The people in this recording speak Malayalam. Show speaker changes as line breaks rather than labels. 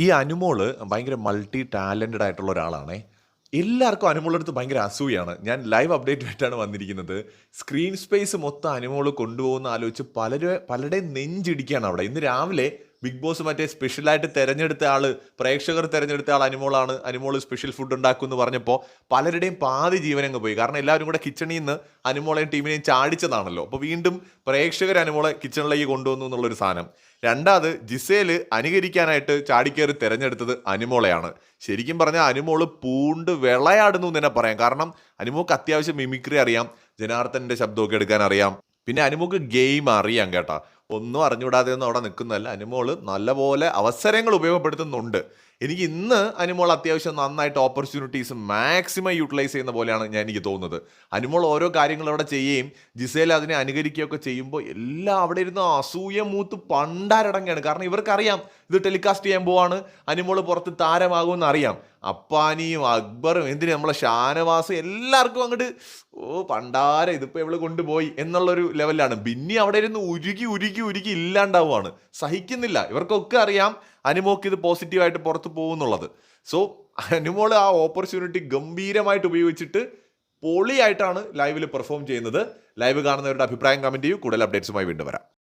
ഈ അനുമോൾ ഭയങ്കര മൾട്ടി ടാലന്റഡ് ആയിട്ടുള്ള ഒരാളാണ്. എല്ലാവർക്കും അനുമോളടുത്ത് ഭയങ്കര അസൂയാണ്. ഞാൻ ലൈവ് അപ്ഡേറ്റ് ആയിട്ടാണ് വന്നിരിക്കുന്നത്. സ്ക്രീൻ സ്പേസ് മൊത്തം അനുമോൾ കൊണ്ടുപോകുന്ന ആലോചിച്ച് പലരും പലരുടെയും നെഞ്ചിടിക്കുകയാണ് അവിടെ. ഇന്ന് രാവിലെ ബിഗ് ബോസ് മറ്റേ സ്പെഷ്യലായിട്ട് തിരഞ്ഞെടുത്ത ആൾ പ്രേക്ഷകർ തിരഞ്ഞെടുത്ത ആൾ അനിമോളാണ്. അനിമോൾ സ്പെഷ്യൽ ഫുഡ് ഉണ്ടാക്കും എന്ന് പറഞ്ഞപ്പോൾ പലരുടെയും പാതി ജീവനങ്ങ് പോയി. കാരണം എല്ലാവരും കൂടെ കിച്ചണിൽ നിന്ന് അനിമോളെയും ടീമിനെയും ചാടിച്ചതാണല്ലോ. അപ്പോൾ വീണ്ടും പ്രേക്ഷകർ അനിമോളെ കിച്ചണിലേക്ക് കൊണ്ടുവന്നു എന്നുള്ളൊരു സാധനം. രണ്ടാമത് ജിസേൽ അനുകരിക്കാനായിട്ട് ചാടിക്കേറി തിരഞ്ഞെടുത്തത് അനിമോളെയാണ്. ശരിക്കും പറഞ്ഞാൽ അനിമോൾ പൂണ്ട് വിളയാടുന്നു എന്ന് തന്നെ പറയാം. കാരണം അനിമോക്ക് അത്യാവശ്യം മിമിക്രി അറിയാം. ജനാർദ്ദന്റെ ശബ്ദമൊക്കെ എടുക്കാൻ അറിയാം. പിന്നെ അനിമോക്ക് ഗെയിം അറിയാം കേട്ടാ. ഒന്നും അറിഞ്ഞുകൂടാതെ ഒന്നും അവിടെ നിൽക്കുന്നതല്ല. അനുമോൾ നല്ലപോലെ അവസരങ്ങൾ ഉപയോഗപ്പെടുത്തുന്നുണ്ട്. എനിക്ക് ഇന്ന് അനുമോൾ അത്യാവശ്യം നന്നായിട്ട് ഓപ്പർച്യൂണിറ്റീസ് മാക്സിമം യൂട്ടിലൈസ് ചെയ്യുന്ന പോലെയാണ് ഞാൻ എനിക്ക് തോന്നുന്നത്. അനുമോൾ ഓരോ കാര്യങ്ങൾ അവിടെ ചെയ്യുകയും ജിസേൽ അതിനെ അനുകരിക്കുകയൊക്കെ ചെയ്യുമ്പോൾ എല്ലാം അവിടെ ഇരുന്ന് അസൂയ മൂത്ത് പണ്ടാരടങ്ങാണ് കാരണം ഇവർക്കറിയാം ഇത് ടെലികാസ്റ്റ് ചെയ്യാൻ പോവാണ്. അനുമോൾ പുറത്ത് താരമാകുമെന്ന് അറിയാം. അപ്പാനിയും അക്ബറും എന്തിനു നമ്മളെ ഷാനവാസും എല്ലാവർക്കും അങ്ങോട്ട് ഓ പണ്ടാര ഇതിപ്പോൾ ഇവൾ കൊണ്ടുപോയി എന്നുള്ളൊരു ലെവലിലാണ് ബിന്നി അവിടെ ഇരുന്ന് ഉരുകി ഉരുകി ഉരുകി ഇല്ലാണ്ടാവുകയാണ് സഹിക്കുന്നില്ല. ഇവർക്കൊക്കെ അറിയാം അനുമോക്ക് ഇത് പോസിറ്റീവായിട്ട് പുറത്ത് പോകുന്നുള്ളത്. സോ അനുമോൾ ആ ഓപ്പർച്യൂണിറ്റി ഗംഭീരമായിട്ട് ഉപയോഗിച്ചിട്ട് പൊളിയായിട്ടാണ് ലൈവിൽ പെർഫോം ചെയ്യുന്നത്. ലൈവ് കാണുന്നവരുടെ അഭിപ്രായം കമന്റ് ചെയ്യൂ. കൂടുതൽ അപ്ഡേറ്റ്സുമായി വീണ്ടും വരാം.